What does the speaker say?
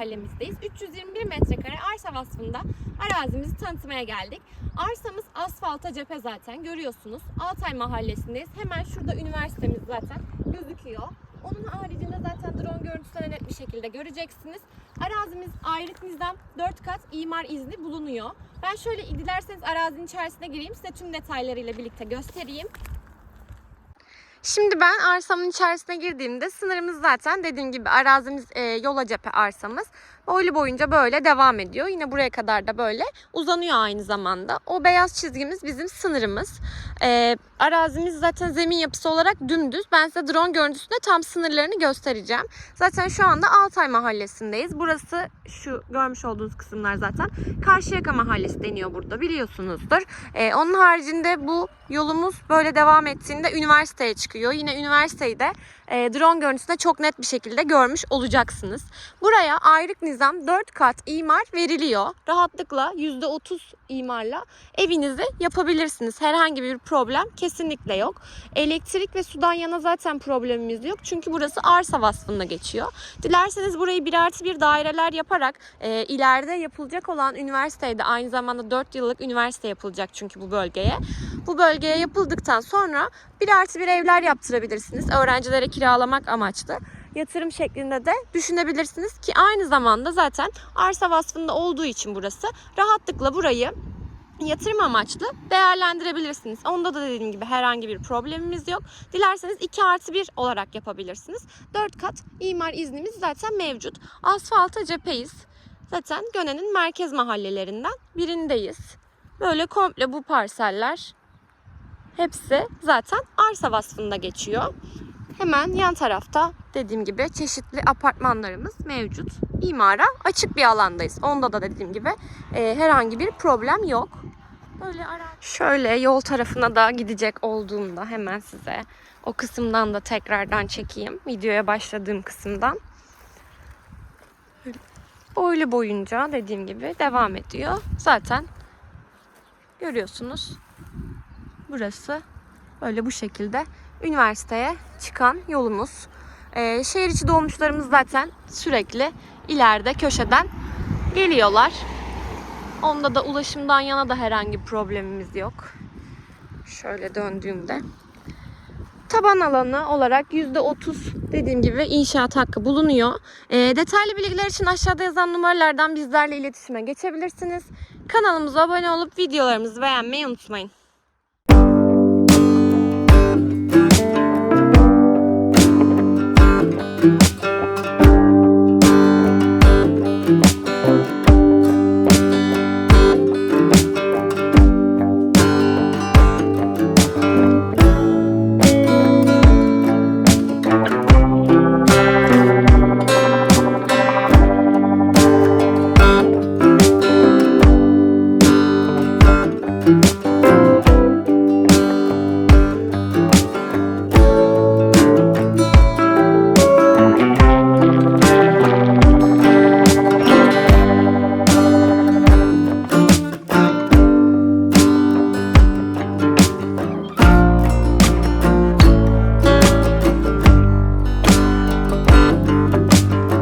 mahallemizdeyiz. 321 metrekare arsa vasfında arazimizi tanıtmaya geldik. Arsamız asfalta cephe zaten görüyorsunuz. Altay mahallesindeyiz. Hemen şurada üniversitemiz zaten gözüküyor. Onun haricinde zaten drone görüntüsüne net bir şekilde göreceksiniz. Arazimiz ayrık nizam 4 kat imar izni bulunuyor. Ben şöyle dilerseniz arazinin içerisine gireyim size tüm detaylarıyla birlikte göstereyim. Şimdi ben arsamın içerisine girdiğimde sınırımız zaten dediğim gibi arazimiz e, yola cephe arsamız. Boylu boyunca böyle devam ediyor. Yine buraya kadar da böyle uzanıyor aynı zamanda. O beyaz çizgimiz bizim sınırımız. E, arazimiz zaten zemin yapısı olarak dümdüz. Ben size drone görüntüsünde tam sınırlarını göstereceğim. Zaten şu anda Altay mahallesindeyiz. Burası şu görmüş olduğunuz kısımlar zaten Karşıyaka mahallesi deniyor burada biliyorsunuzdur. E, onun haricinde bu yolumuz böyle devam ettiğinde üniversiteye çıkıyor. Yine üniversiteyi de e, drone görüntüsünde çok net bir şekilde görmüş olacaksınız. Buraya ayrık nizam 4 kat imar veriliyor. Rahatlıkla %30 imarla evinizi yapabilirsiniz. Herhangi bir problem kesinlikle yok. Elektrik ve sudan yana zaten problemimiz yok. Çünkü burası arsa vasfında geçiyor. Dilerseniz burayı bir artı bir daireler yaparak e, ileride yapılacak olan üniversitede aynı zamanda 4 yıllık üniversite yapılacak çünkü bu bölgeye. Bu bölgeye yapıldıktan sonra bir artı bir evler yaptırabilirsiniz. Öğrencilere kiralamak amaçlı yatırım şeklinde de düşünebilirsiniz ki aynı zamanda zaten arsa vasfında olduğu için burası rahatlıkla burayı yatırım amaçlı değerlendirebilirsiniz. Onda da dediğim gibi herhangi bir problemimiz yok. Dilerseniz 2 artı 1 olarak yapabilirsiniz. 4 kat imar iznimiz zaten mevcut. Asfalta cepheyiz. Zaten Göne'nin merkez mahallelerinden birindeyiz. Böyle komple bu parseller hepsi zaten arsa vasfında geçiyor. Hemen yan tarafta dediğim gibi çeşitli apartmanlarımız mevcut. İmara açık bir alandayız. Onda da dediğim gibi e, herhangi bir problem yok. Böyle ara... Şöyle yol tarafına da gidecek olduğumda hemen size o kısımdan da tekrardan çekeyim. Videoya başladığım kısımdan. Boylu boyunca dediğim gibi devam ediyor. Zaten görüyorsunuz. Burası böyle bu şekilde üniversiteye çıkan yolumuz. Ee, şehir içi dolmuşlarımız zaten sürekli ileride köşeden geliyorlar. Onda da ulaşımdan yana da herhangi bir problemimiz yok. Şöyle döndüğümde. Taban alanı olarak %30 dediğim gibi inşaat hakkı bulunuyor. Ee, detaylı bilgiler için aşağıda yazan numaralardan bizlerle iletişime geçebilrsiniz. Kanalımıza abone olup videolarımızı beğenmeyi unutmayın.